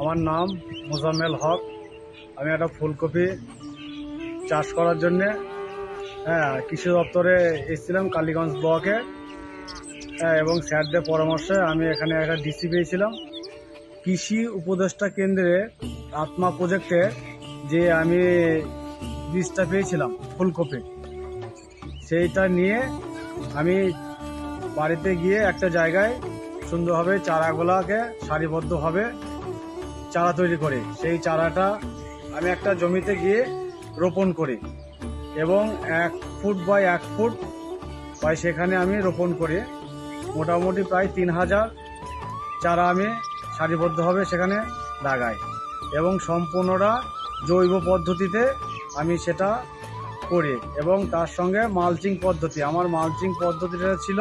আমার নাম মোজাম্মেল হক। আমি একটা ফুলকপি চাষ করার জন্যে হ্যাঁ কৃষি দপ্তরে এসেছিলাম কালীগঞ্জ ব্লকে। হ্যাঁ এবং স্যারদের পরামর্শে আমি এখানে একটা ডিসি পেয়েছিলাম। কৃষি উপদেষ্টা কেন্দ্রে আত্মা প্রজেক্টে যে আমি বীজটা পেয়েছিলাম, ফুলকপি, সেইটা নিয়ে আমি বাড়িতে গিয়ে একটা জায়গায় সুন্দরভাবে চারাগুলোকে সারিবদ্ধভাবে চারা তৈরি করি। সেই চারাটা আমি একটা জমিতে গিয়ে রোপণ করি এবং এক ফুট বাই এক ফুট বাই সেখানে আমি রোপণ করি। মোটামুটি প্রায় তিন হাজার চারা আমি সারিবদ্ধভাবে সেখানে লাগাই এবং সম্পূর্ণটা জৈব পদ্ধতিতে আমি সেটা করি এবং তার সঙ্গে মালচিং পদ্ধতি। আমার মালচিং পদ্ধতিটা ছিল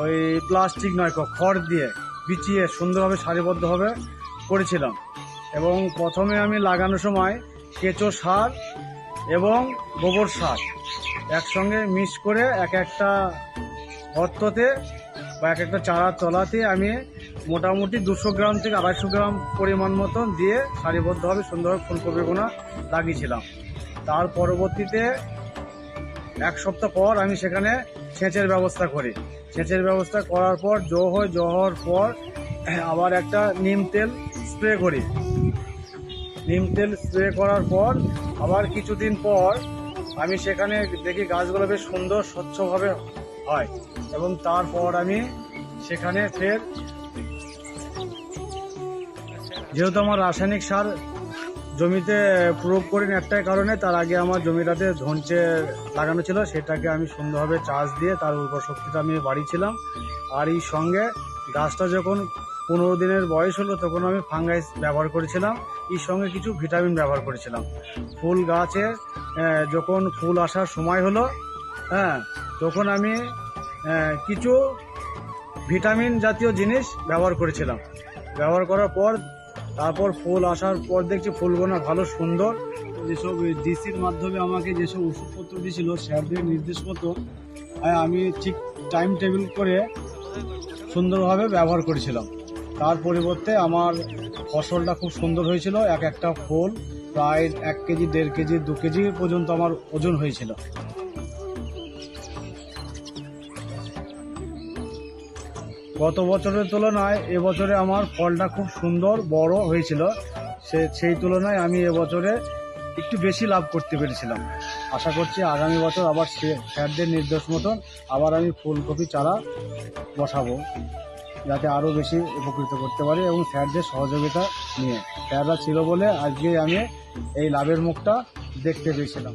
ওই প্লাস্টিক নয় খড় দিয়ে বিছিয়ে সুন্দরভাবে সারিবদ্ধভাবে করেছিলাম। এবং প্রথমে আমি লাগানোর সময় কেঁচো সার এবং গোবর সার একসঙ্গে মিক্স করে এক একটা গর্ততে বা এক একটা চারা তলাতে আমি মোটামুটি দুশো গ্রাম থেকে আড়াইশো গ্রাম পরিমাণ মতন দিয়ে সারিবদ্ধভাবে সুন্দরভাবে ফুলকপিগুলো লাগিয়েছিলাম। তার পরবর্তীতে এক সপ্তাহ পর আমি সেখানে সেচের ব্যবস্থা করি। সেচের ব্যবস্থা করার পর, জো হয়, জো হওয়ার পর আবার একটা নিম তেল স্প্রে করি। নিম তেল স্প্রে করার পর আবার কিছুদিন পর আমি সেখানে দেখি গাছগুলো বেশ সুন্দর, স্বচ্ছভাবে হয়। এবং তারপর আমি সেখানে ফের যেহেতু আমার রাসায়নিক সার জমিতে প্রয়োগ করিনি একটাই কারণে, তার আগে আমার জমিটাতে ধনচে লাগানো ছিল, সেটাকে আমি সুন্দরভাবে চাষ দিয়ে তার উর্বর শক্তিটা আমি বাড়িয়েছিলাম আর এই সঙ্গে গাছটা যখন পনেরো দিনের বয়স হলো তখন আমি ফাঙ্গাইস ব্যবহার করেছিলাম। এর সঙ্গে কিছু ভিটামিন ব্যবহার করেছিলাম। ফুল গাছে যখন ফুল আসার সময় হলো হ্যাঁ তখন আমি কিছু ভিটামিন জাতীয় জিনিস ব্যবহার করেছিলাম। ব্যবহার করার পর তারপর ফুল আসার পর দেখছি ফুলগুলো ভালো সুন্দর। যেসব ডিসির মাধ্যমে আমাকে যেসব ওষুধপত্র দিয়েছিল স্যারদের নির্দেশ মতো আহ, আমি ঠিক টাইম টেবিল করে সুন্দরভাবে ব্যবহার করেছিলাম। তার পরিবর্তে আমার ফসলটা খুব সুন্দর হয়েছিল, এক একটা ফুল প্রায় এক কেজি, দেড় কেজি, দু কেজি পর্যন্ত আমার ওজন হয়েছিল। গত বছরের তুলনায় এবছরে আমার ফলটা খুব সুন্দর, বড় হয়েছিল। সে, সেই তুলনায় আমি এবছরে একটু বেশি লাভ করতে পেরেছিলাম। আশা করছি আগামী বছর আবার স্যারদের নির্দেশ মতন আবার আমি ফুলকপি চারা বসাবো। যাতে আরও বেশি উপকৃত করতে পারি এবং স্যারদের সহযোগিতা নিয়ে। স্যাররা ছিল বলে আজকে আমি এই লাভের মুখটা দেখতে পেয়েছিলাম।